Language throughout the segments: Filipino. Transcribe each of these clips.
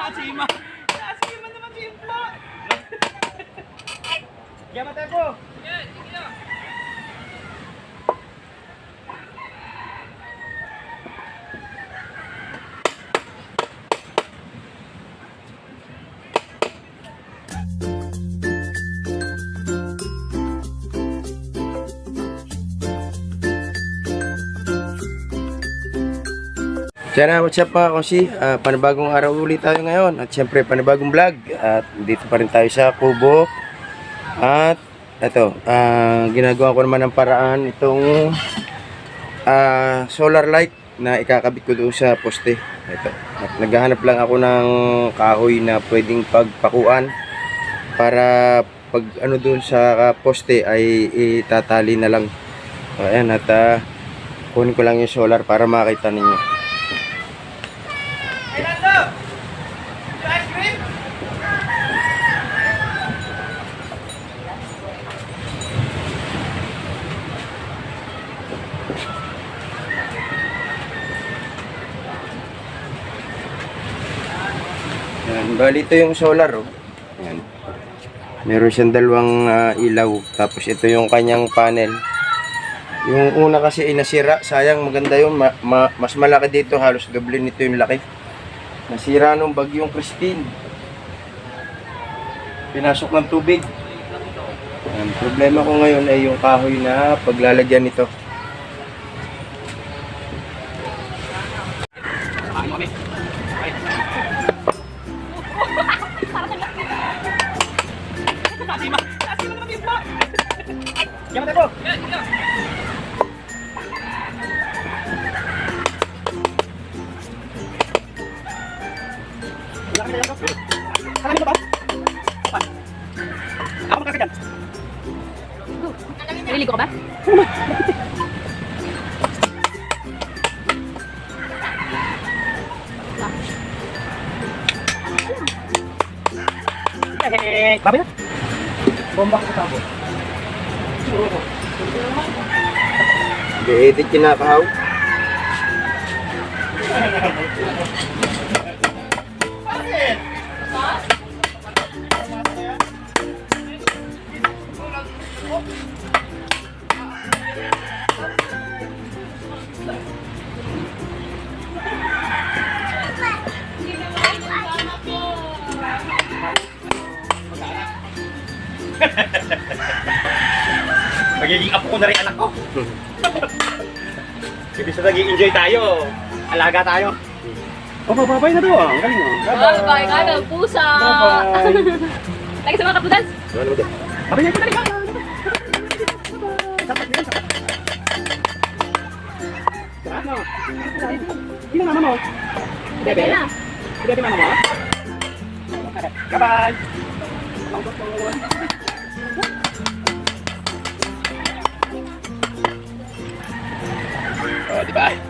Nasima. Nasima naman si Impla. Yamatay po. Sana what's up mga kasi Ah, panibagong araw ulit tayo ngayon. At syempre panibagong vlog. At dito pa rin tayo sa Kubo. At ito ah, ginagawa ko naman ng paraan itong ah, solar light na ikakabit ko doon sa poste. Ito at naghahanap lang ako ng kahoy na pwedeng pagpakuan para pag ano doon sa poste ay itatali na lang. So, ayan at ah, kunin ko lang yung solar para makita ninyo Hey, Lando! Yung ice cream? Yan, bali ito yung solar oh. Yan. Meron siyang dalawang ah, ilaw tapos ito yung kanyang panel. Yung una kasi ay nasira, sayang maganda yun, ma- ma- mas malaki dito, halos doble nito yung laki. Nasira nung bagyong Christine. Pinasok ng tubig. Ang problema ko ngayon ay yung kahoy na paglalagyan nito. Hehehe. Babi na. Bomba ko sa tabo. I-edit kinakahaw. Magiging apo ko na rin anak ko. Ibig sa nag-enjoy tayo. Alaga tayo. Oh, babay na to ah. Ang galing ah. Bye-bye ka ng pusa! Bye-bye. Lagi sa mga kapudas! Babay na kita rin Sapat yan, sapat. Sapat mo. Sino mama mo? Bebe? na. Bebe mama mo? Bye-bye. Oh,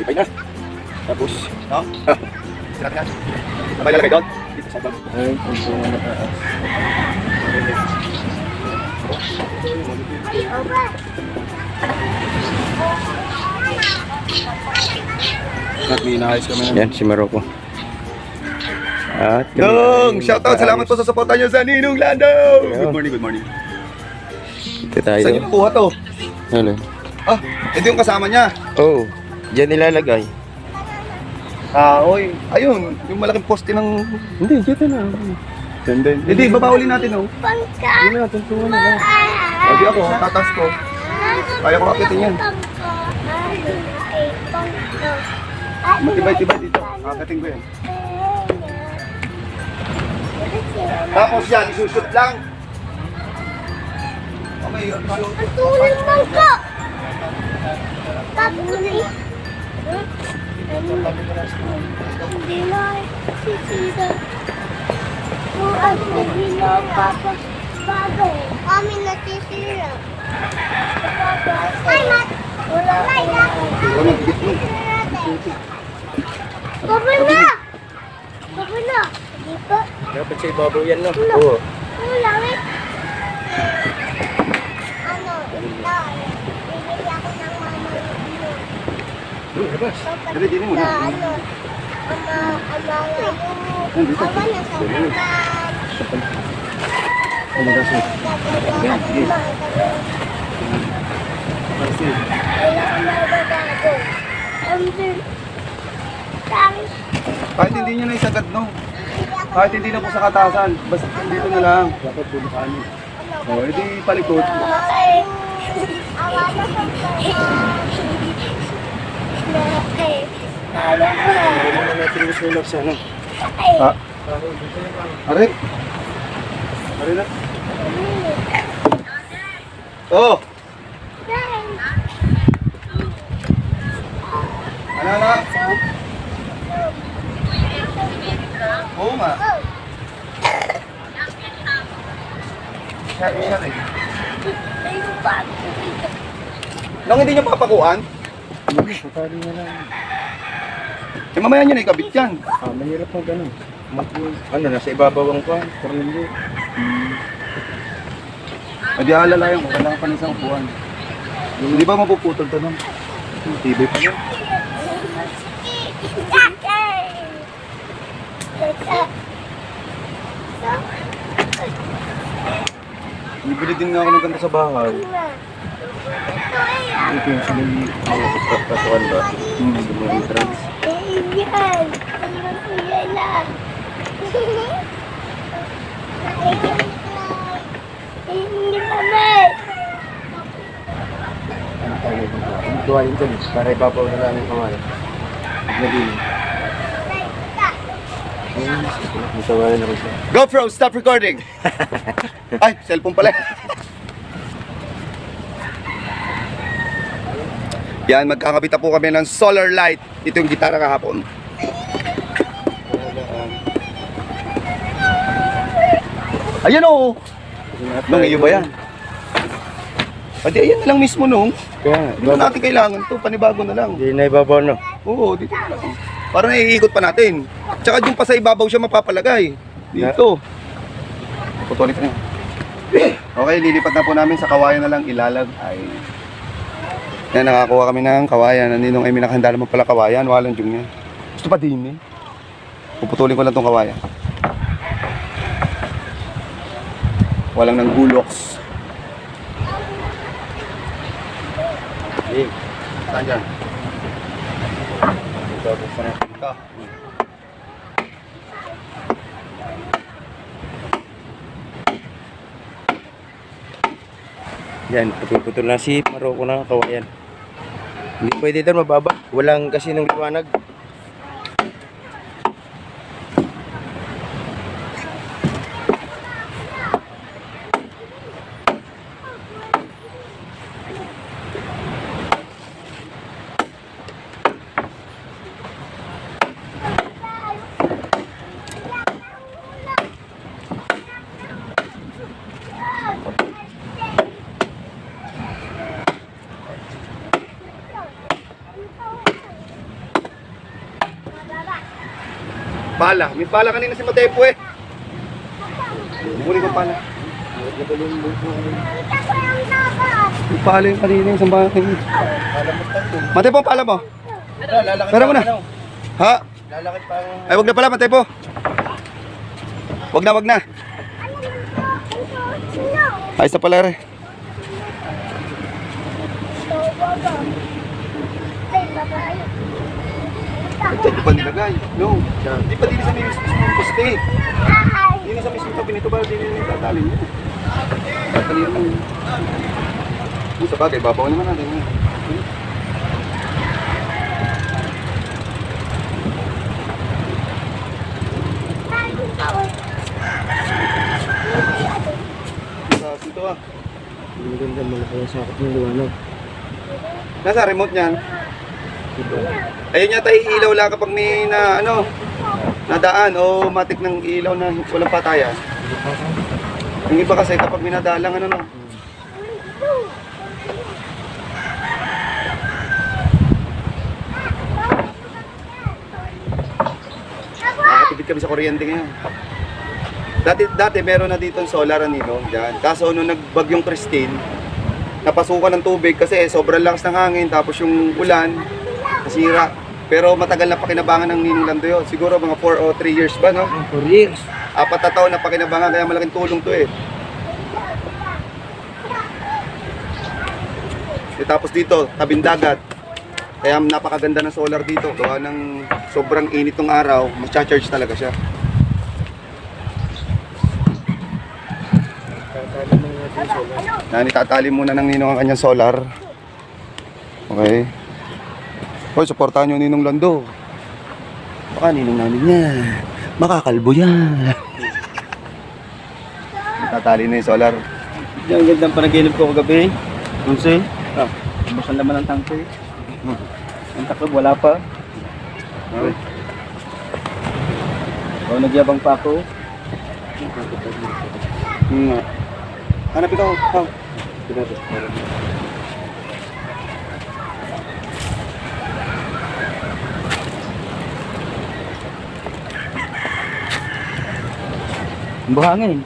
Ibay na. Tapos, no? Sirat ka. Sabay lalagay doon. Dito sa bag. Ay, kung. At may inaayos kami Yan, si Maroko. At Dong! Shoutout! Salamat po sa suporta niyo sa Ninong Lando! Good morning, good morning. Ito tayo. Saan niyo nakuha to? Ano? Ah, ito yung kasama niya. Oh, dyan nilalagay. Ah, oy. Ayun, yung malaking poste ng... Hindi, dito na. Ganda. Hindi, babawalin natin, oh. Hindi na, tuntungan na lang. Sabi ako, tatas ko. Kaya ko akitin yan. Matibay-tibay dito. Akitin ko yan. Tapos yan, isusut lang. Okay, yun. Tulong lang ko! Tapos Hindi na. Sisira. ang bibilo papa bago. Kami natisira. Ay, mat! Wala. Ikaw na. Baba na! Baba na! Dito. Dapat sa ibabaw yan, no? Oo. Wala, wait. Ano, ito. Bibili ako ng mama mo. Labas. Dali, dili mo na. Ano, ama, ama ngayon. Ama na sa na siya? Yan, sige. Wala akong mababago. Um, sir. Thanks. Kahit hindi nyo na isagad, no? Kahit hindi na po sa katasan, basta dito na lang. Dapat po kanin. O, edi palikot. Ay, awa na sa Ano? Ano na natin sa ano? Ay, Ha? Are? Are na? Oh! Ano na? Oo rin. Nung hindi niyo papakuan? Patali na lang. Eh mamaya niyo na ikabit yan. Ah, mahirap na ganun. Ano, nasa ibabaw ang kwan. Pero hindi. Hindi alalayan ko, kailangan pa ng isang upuan. Hindi ba mapuputol to nun? TV pa yun. Bibili din nga ako ng ganda sa bahay. Ito yung sila yung Katuan ba? Hmm. Sa mga entrance. Yan. Ano po yan lang? Ang tuwalin dyan. Para ibabaw na yung kamay. Ako siya. GoPro, stop recording! Ay, cellphone pala. Yan, magkakabita po kami ng solar light. Ito yung gitara kahapon. Ayan o! Nung iyo ba yan? Pati ayan na lang mismo nung. Kaya, Hindi na natin kailangan to, panibago na lang. Hindi na ibabaw, no? Oo, dito na lang. Para naiikot pa natin. Tsaka yung pa sa ibabaw siya mapapalagay. Dito. Putulit na. Okay, lilipat na po namin sa kawayan na lang ilalag ay yan, nakakuha kami ng kawayan. Naninong ay minakahanda naman pala kawayan. Walang yung yan. Gusto pa din eh. Puputulin ko lang tong kawayan. Walang nang guloks. Eh, Saan dyan? ito, buksan na. Ito. Yan, putol na si Maroko na kawayan. Hindi pwede doon mababa. Walang kasi nung liwanag. Pala. May pala kanina si Matepo eh. Kukunin ko pala. May pala yung kanina yung sambahan kanina. Matepo, pala mo. Pero mo na. Ha? Ay, wag na pala, Matepo. Wag na, wag na. Ayos na pala rin. Ito, di pa nilagay. No. Di pa din sa mismo mismo poste. Hindi na sa mismo tabi nito ba? Na yung tatali niya. Tatali mo. Yung sa bagay, babaw naman natin. ah. Ang ganda malaki yung sakot ng liwanag. Nasa remote niyan. Ayun yata ilaw lang kapag may na ano. nadaan o matik ng ilaw na walang patayan. Yung iba kasi kapag minadalang ano no. Nakakatipid kami sa kuryente ngayon. Dati, dati meron na dito solar anino, dyan. Kaso nung nagbagyong Christine, napasukan ng tubig kasi sobrang lakas ng hangin tapos yung ulan, nasira. Pero matagal na pakinabangan ng Ninong Lando yun. Siguro mga 4 o 3 years ba, no? For years. Apat na taon na pakinabangan kaya malaking tulong to eh. Eh, tapos dito, tabing dagat. Kaya napakaganda ng solar dito. Gawa ng sobrang init ng araw, mag-charge talaga siya. Yan, itatali muna ng ninong ang kanyang solar. Okay. Hoy, supportahan nyo ang ninong Lando. Baka ninong namin niya. Makakalbo yan. Itatali na yung solar. Ang gandang panaginip ko kagabi. Dulce. Ah, ubos ang laman ng tangke. Ang taklob, wala pa. Okay. O, nagyabang pa ako. Hmm. Hanap ikaw. Ikaw. Ang buhangin.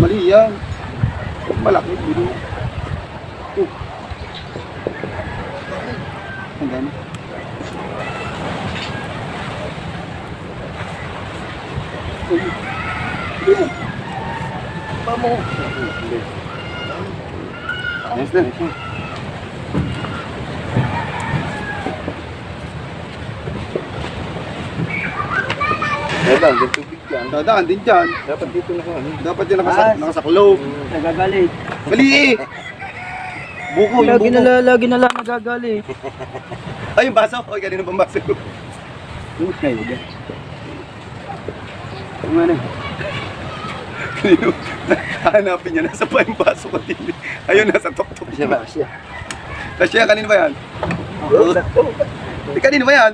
Mali yan. Malaki. Bilo. Oh. Ang dami. Uy. Bilo. Pa mo. Ayos na. Dadaan, yung tubig yan. Dadaan din dyan. Dapat dito na ano. Dapat yan nakasak nakasaklob. Nagagalit. Mali eh. Buko, yung Lagi buko. na la- lagi na lang nagagalit. Ay, yung baso. Ay, kanina pang baso. Umit na yun. Ang ano? Hanapin niya, nasa pa yung baso ko din. Ayun, nasa tuktok Siya ba? Siya. Kasi kanina ba yan? Oo. Eh, kanina ba yan?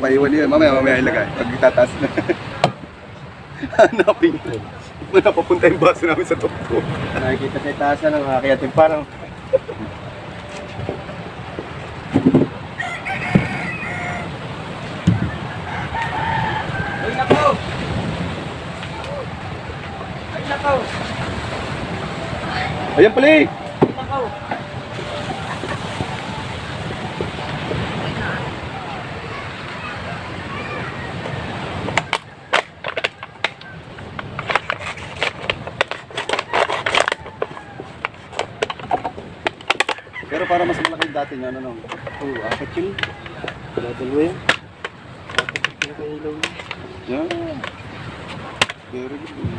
Paiwan niya. Mamaya, mamaya ilagay. Pag itataas na. Hanapin niya. Kung napapunta yung baso namin sa tuktok. Nakikita sa itaasa ng akayatin parang Ayan pala eh. Pero niya, ano, no? oh, apat yun. Dadalawa yun. Apat yung pinakailaw niya. Yeah. Very good.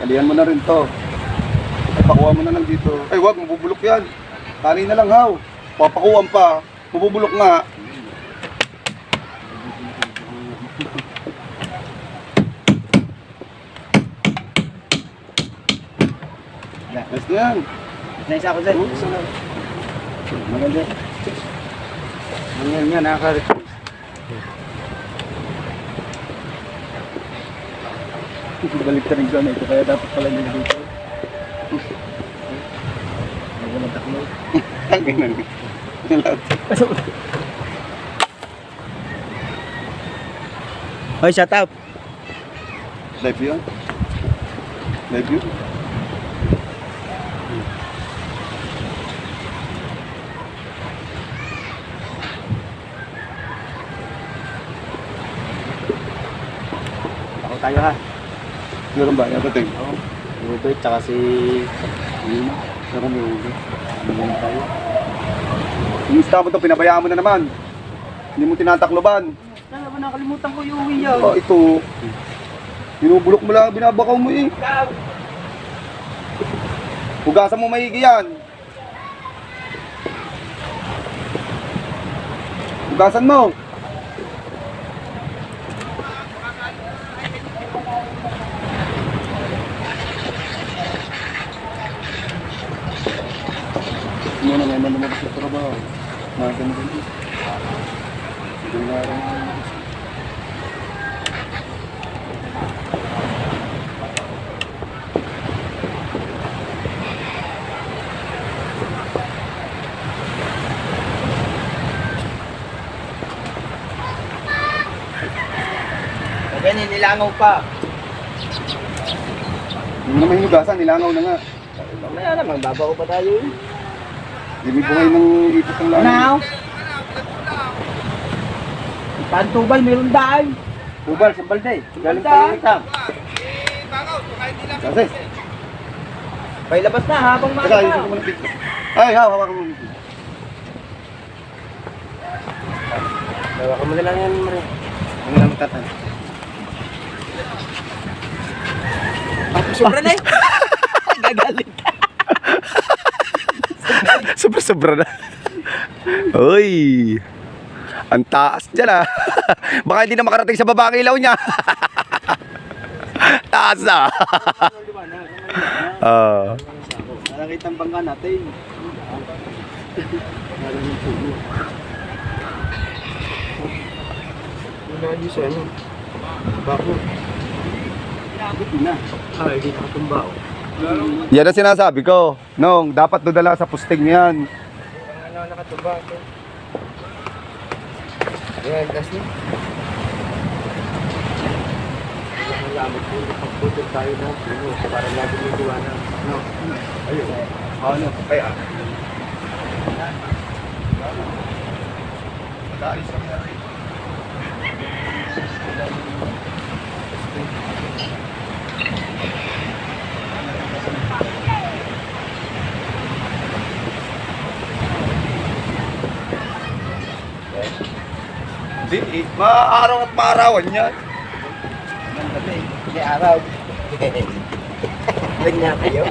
Kalihan mo na rin to. Pakuha mo na lang dito. Ay, wag, mabubulok yan. Tali na lang, haw. Papakuhan pa. Mabubulok nga. Yan. Naisa ako dyan. Maganda. Ganyan nga, nakakarit. Balik ka rin ko na ito, kaya dapat pala nila dito. Huwag mo taklo. Ang ganun. Hoy, shut up! Live yun? Live yun? Ako tayo ha. Meron ba? Yan, tingin. Oo. Rubert, tsaka si... Lino. Pero may ulo. Ano na tayo? Inista mo to, pinabayaan mo na naman. Hindi mo tinatakloban. Kaya ba nakalimutan ko yung uwi yan? Oh, ito. Binubulok mo lang, binabakaw mo eh. Hugasan mo maigi yan. Hugasan mo. Oo. Maganda din. Hindi na rin. Ganyan, nilangaw pa. Hindi naman hinugasan, nilangaw na nga. Mamaya naman, babaw pa tayo. Hindi po kayo ng ipot ng langit. Now? Pantubal, meron daan. Tubal, sa balde. Galing pa yung itam. Kasi, May labas na habang ko muna dito. Ay, ha, hawakan mo. Hawakan mo na lang yan, Maria. Ano na matatan? Sobra na eh. Gagalit. Sobra-sobra na. Uy! Ang taas dyan ah. Baka hindi na makarating sa baba ang ilaw niya. taas ah. Ah. Nakakita ang bangka natin. Wala dito sa ano. Bako. Na. Ay, hindi nakatumba. Yan ang sinasabi ko. Nung dapat dodala sa pusting yan. Ano nakatumba ako. Ayan, na. Salamat po, pagputol tayo na puno para lagi may diwana. No? Ayun. Ano? Kaya. Hindi, eh. Maaaraw at maarawan yan. Hindi araw. Ganyan kayo.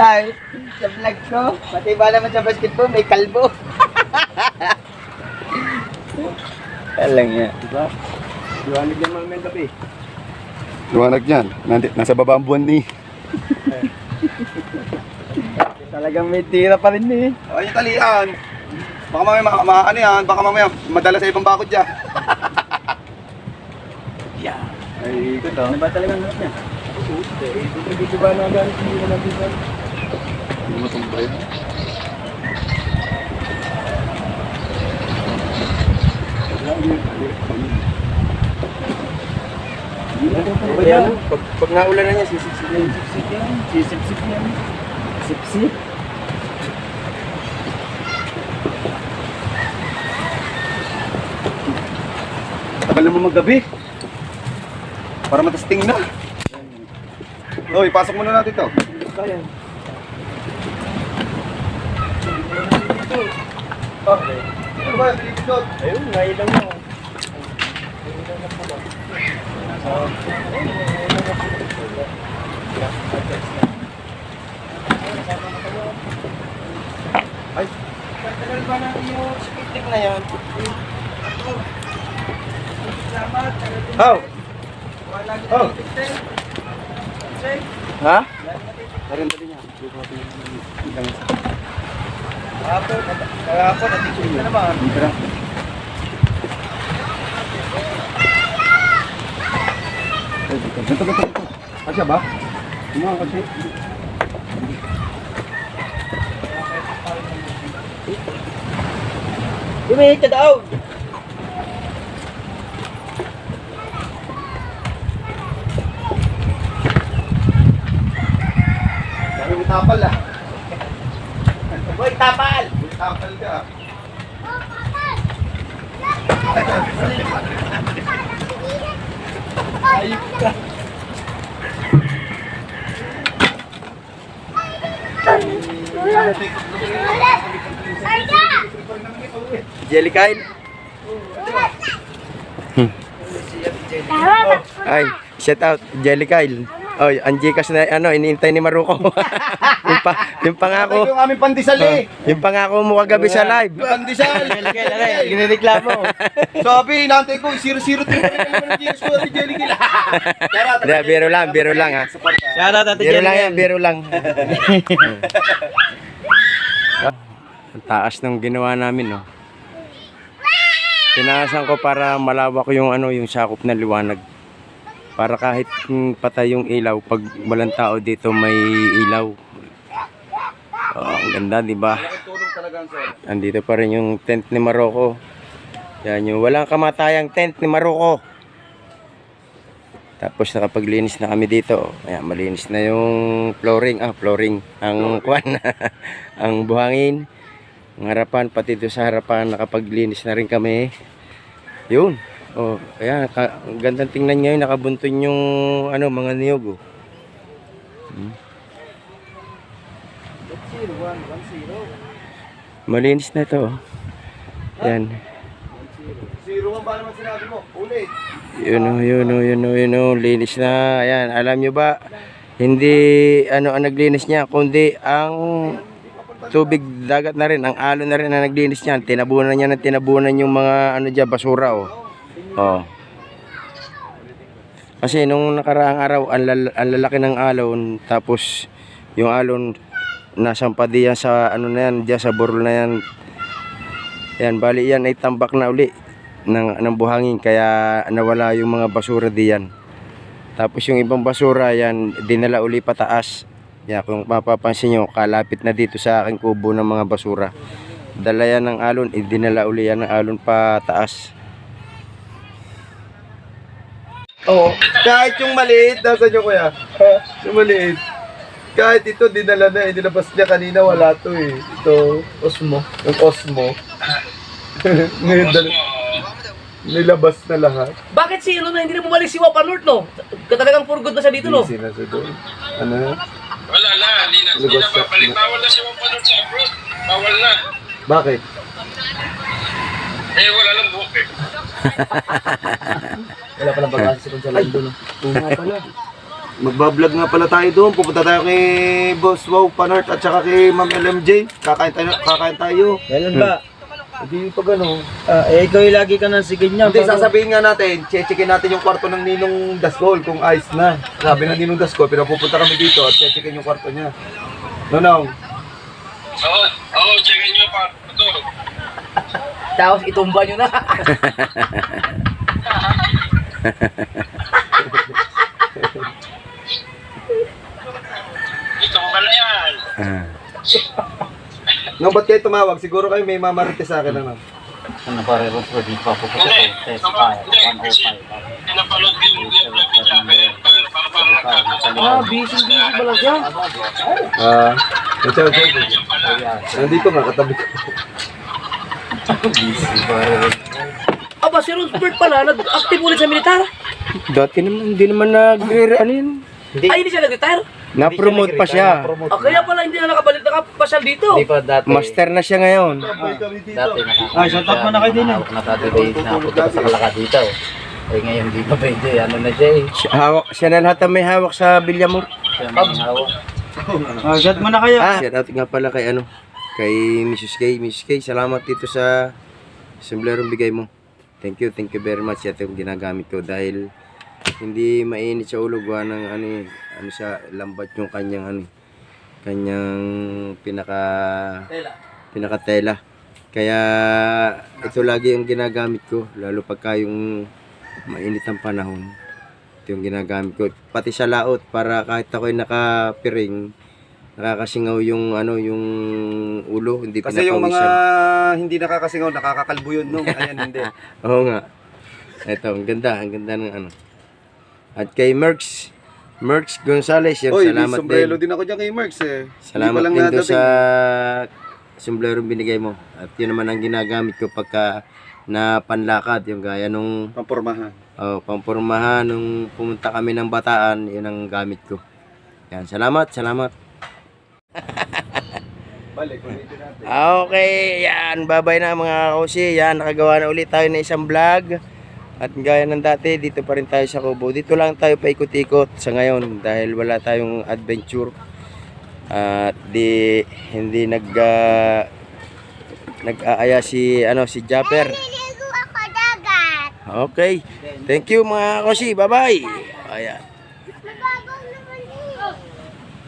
Ay, sa vlog ko, pati ba naman sa basketball, may kalbo. Alang niya. Diba? Diwanag yan mga men gabi. Luwanag yan. Nasa baba ang buwan ni. Talagang may tira pa rin eh. Ay, yung talian. Baka mamaya ma, ma ano yan, baka mamaya madala sa ibang bakod dyan. Yeah. Ay, ito to. Ano ba talagang hanap niya? Dito ba na hindi mo tumbra yun. Ayan, pag, pag naulan na niya, sisip-sip yan. Sisip-sip yan. Sip-sip. Tagal naman maggabi. Para matasting na. Oy, pasok muna natin to. Kaya. Okay. Ano ba? Ayun, nailang mo. Ay, tagal ba na yung speed na yan? How? Oh. Ha? Meron dali niya. Kahapon, kahapon, natin na naman. Tara. Ganto, ganto, ganto. Kasya ba? Ang kasi? Dumihit ka daw! Dami tapal ah. Hoy, tapal! Tapal ka. Jelly Kyle? Ba? Ay, shout out, Jelly Kyle. Oy, ang Gcash na ano, iniintay ni Maruko. yung, pa, yung Ito pangako, yung aming pandesal eh. yung pangako mo kagabi sa live. Pandesal. Ginireklamo. Sabi, inaantay ko, 0-0 3 ng GS ko at Jelly Kill. Hindi, biro lang, biro lang ha. Shout out Ate Biro lang yan, biro lang. Ang taas ng ginawa namin, no. Tinaasan ko para malawak yung ano, yung sakop ng liwanag. Para kahit patay yung ilaw, pag walang tao dito may ilaw. Oh, ang ganda, di ba? Andito pa rin yung tent ni Maroko. Yan yung walang kamatayang tent ni Maroko. Tapos nakapaglinis na kami dito. Ayan, malinis na yung flooring. Ah, flooring. Ang kwan. ang buhangin. Ang harapan, pati doon sa harapan, nakapaglinis na rin kami. Yun. Oh, ayan, ang gandang tingnan ngayon, nakabunton yung ano, mga niyog. Oh. Hmm. Malinis na ito. oh. Yan. Zero man ba naman sinabi mo? Ulit. Yun o, yun o, yun o, yun o, linis na. Ayan, alam nyo ba, hindi ano ang naglinis niya, kundi ang tubig dagat na rin, ang alon na rin ang naglinis niya. Tinabunan niya ng tinabunan yung mga ano dyan, basura o. Oh. Kasi nung nakaraang araw, ang, lal- ang lalaki ng alon, tapos yung alon, nasampa diyan sa ano na yan, diyan sa burol na yan. Yan, bali yan ay tambak na uli ng, ng buhangin kaya nawala yung mga basura diyan. Tapos yung ibang basura yan dinala uli pataas. Yan, kung mapapansin nyo, kalapit na dito sa aking kubo ng mga basura. Dala yan ng alon, idinala uli yan ng alon pataas. Oo. Kahit yung maliit, nasa nyo kuya? Yung maliit. Kahit ito, dinala na eh. Dinabas niya kanina, wala to eh. Ito, Osmo. Yung Osmo. Ngayon, dal- nilabas na lahat. Bakit si ano na hindi na bumalik si Wapa North, no? Katalagang for good na siya dito, no? Busy na siya doon. Ano? Wala na, hindi na, hindi na Lubos na- babalik. Bawal na siya mapanood sa abroad. Bawal na. Bakit? Eh, wala lang buhok eh. Wala pala bagaan si Gonzalo doon. Magbablog nga pala tayo doon. Pupunta tayo kay Boss Wow Panart at saka kay Ma'am LMJ. Kakain tayo. Kakain tayo. Kailan ba? Hindi pag ano. Ah, eh, ikaw yung lagi ka nang sige niya. Hindi, sasabihin nga natin, checkin natin yung kwarto ng Ninong Dasgol kung ayos na. Sabi ng Ninong Dasgol, pinapupunta kami dito at checkin yung kwarto niya. Nonong, Oo, oo, checkin nyo pa. Ito. Tapos itumba nyo na. Ito ko pala yan. Ah. nung ba't kayo tumawag? Siguro kayo may mamarites sa akin, ano? Ano pare, Ron, for di pa po Hindi, sama- hindi, kasi pinapanood din yung vlog ni Jacker. Para para para nagkakasama. ah, busy, busy pala siya. Ah, uh. Yan pala. Nandito nga, katabi ko. Aba, si Ronsberg pala, nag-active ulit sa militar. Dati naman, hindi naman nagre ano yun. Ay, hindi siya nag-retire. Na-promote pa siya. Ah, kaya pala hindi na nakabalik, nakapasyal dito. pa dati. Master na siya ngayon. Dati nakaka- Ay, shout out mo na kayo din, eh. Hawak na dati sa kalaka dito. Eh ngayon di pa pwede. Ano na siya eh. Hawak, siya na lahat ang may hawak sa Bilyamor. Siya may hawak. Ah, shout mo na kayo. Ah, shout out nga pala kay ano, kay Mrs. K. Mrs. K, salamat dito sa semblerong bigay mo. Thank you, thank you very much. Ito yung ginagamit ko dahil hindi mainit sa ulo gawa ng ano eh, ano siya, lambat yung kanyang ano eh, kanyang pinaka pinaka tela. Kaya ito lagi yung ginagamit ko lalo pagka yung mainit ang panahon. Ito yung ginagamit ko pati sa laot para kahit ako'y nakapiring nakakasingaw yung ano yung ulo hindi Kasi yung mga hindi nakakasingaw, nakakakalbo yun, no? Ayan, hindi. Oo nga. Ito, ang ganda, ang ganda ng ano. At kay Merx, Merx Gonzales, yan, Oy, salamat sombrero din. din ako dyan kay Marks eh. Salamat lang din doon sa sombrero binigay mo. At yun naman ang ginagamit ko pagka na panlakad, yung gaya nung Pampormahan. oh, pampurmahan nung pumunta kami ng Bataan, yun ang gamit ko. Yan, salamat, salamat. Balik, ulitin natin. Okay, yan. Babay na mga kausi. Yan, nakagawa na ulit tayo ng isang vlog. At gaya ng dati, dito pa rin tayo sa Kubo. Dito lang tayo paikot-ikot sa ngayon dahil wala tayong adventure. At di hindi nag ah, nag-aaya si ano si Japper. Niligo ako dagat. Okay. Thank you mga kausi. Bye-bye. Ayan.